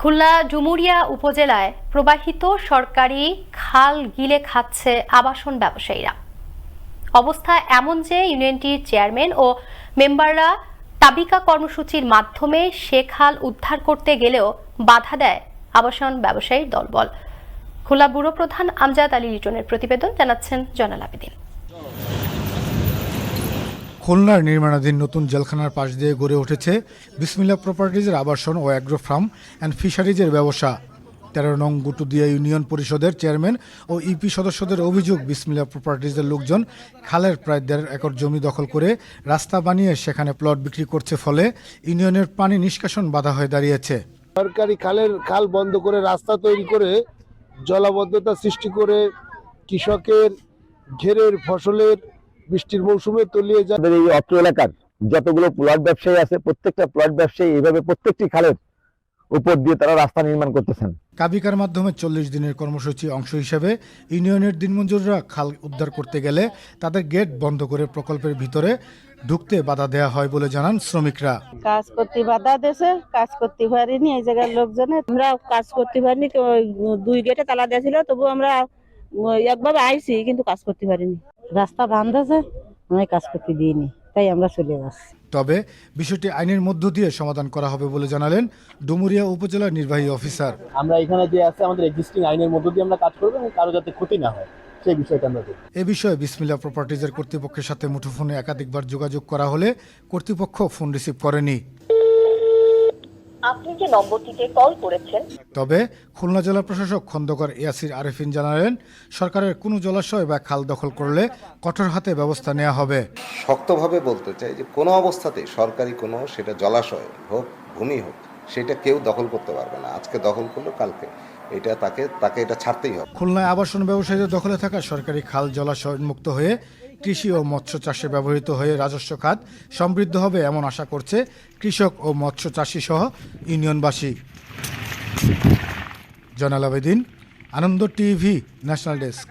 খুলনা ডুমুরিয়া উপজেলায় প্রবাহিত সরকারি খাল গিলে খাচ্ছে আবাসন ব্যবসায়ীরা। অবস্থা এমন যে ইউনিয়নটির চেয়ারম্যান ও মেম্বাররা তাবিকা কর্মসূচির মাধ্যমে সে খাল উদ্ধার করতে গেলেও বাধা দেয় আবাসন ব্যবসায়ীর দলবল। খুলনা ব্যুরো প্রধান আমজাদ আলী লিটনের প্রতিবেদন জানাচ্ছেন জয়নাল আবেদিন। খুলনার নির্মাণাধীন নতুন জেলখানার পাশ দিয়ে গড়ে উঠেছে বিসমিল্লা প্রপার্টিজের আবাসন ও অ্যাগ্রো ফার্ম অ্যান্ড ফিশারিজের ব্যবসা। তেরো নং গুটুদিয়া ইউনিয়ন পরিষদের চেয়ারম্যান ও ইপি সদস্যদের অভিযোগ, বিসমিল্লা প্রপার্টিজের লোকজন খালের প্রায় দেড় একর জমি দখল করে রাস্তা বানিয়ে সেখানে প্লট বিক্রি করছে ফলে ইউনিয়নের পানি নিষ্কাশন বাধা হয়ে দাঁড়িয়েছে। সরকারি খালের খাল বন্ধ করে রাস্তা তৈরি করে জলাবদ্ধতা সৃষ্টি করে কৃষকের ঘেরের ফসলের বৃষ্টির মৌসুমে তলিয়ে যায়। এই অত্র এলাকার যতগুলো প্লট ব্যবসায়ী আছে প্রত্যেকটা প্লট ব্যবসায়ী এইভাবে প্রত্যেকটি খালের উপর দিয়ে তারা রাস্তা নির্মাণ করতেছেন। কাবিকার মাধ্যমে চল্লিশ দিনের কর্মসূচি অংশ হিসেবে ইউনিয়নের দিনমজুররা খাল উদ্ধার করতে গেলে তাদের গেট বন্ধ করে প্রকল্পের ভিতরে ঢুকতে বাধা দেওয়া হয় বলে জানান শ্রমিকরা। কাজ করতে বাধা দেশে কাজ করতে পারিনি এই জায়গার লোকজনে আমরা কাজ করতে পারিনি দুই গেটে তালা দিয়েছিল তবু আমরা একভাবে আইছি কিন্তু কাজ করতে পারিনি। রাস্তা বান্ধ আছে আমি কাজ করতে দিইনি তাই আমরা চলে যাচ্ছি। তবে বিষয়টি আইনের মধ্য দিয়ে সমাধান করা হবে বলে জানালেন ডুমুরিয়া উপজেলার নির্বাহী অফিসার। আমরা এখানে যে আছে আমাদের এক্সিস্টিং আইনের মধ্য দিয়ে আমরা কাজ করব এবং কারও যাতে ক্ষতি না হয় সেই বিষয়টা আমরা দেখব। এ বিষয়ে বিসমিল্লা প্রপার্টিজের কর্তৃপক্ষের সাথে মুঠোফোনে একাধিকবার যোগাযোগ করা হলে কর্তৃপক্ষ ফোন রিসিভ করেনি। আপনি যে নম্বরটিতে কল করেছেন তবে খুলনা জেলা প্রশাসক খন্দকার ইয়াসির আরেফিন জানালেন সরকারের কোনো জলাশয় বা খাল দখল করলে কঠোর হাতে ব্যবস্থা নেওয়া হবে। শক্তভাবে বলতে চাই যে কোনো অবস্থাতে সরকারি কোনো সেটা জলাশয় হোক ভূমি হোক সেটা কেউ দখল করতে পারবে না। আজকে দখল করল কালকে এটা তাকে তাকে এটা ছাড়তেই হবে। খুলনায় আবাসন ব্যবসায়ীদের দখলে থাকা সরকারি খাল জলাশয় মুক্ত হয়ে কৃষি ও মৎস্য চাষে ব্যবহৃত হয়ে রাজস্ব খাত সমৃদ্ধ হবে এমন আশা করছে কৃষক ও মৎস্য চাষী সহ ইউনিয়নবাসী। Zainal Abedin, Ananda TV, national desk.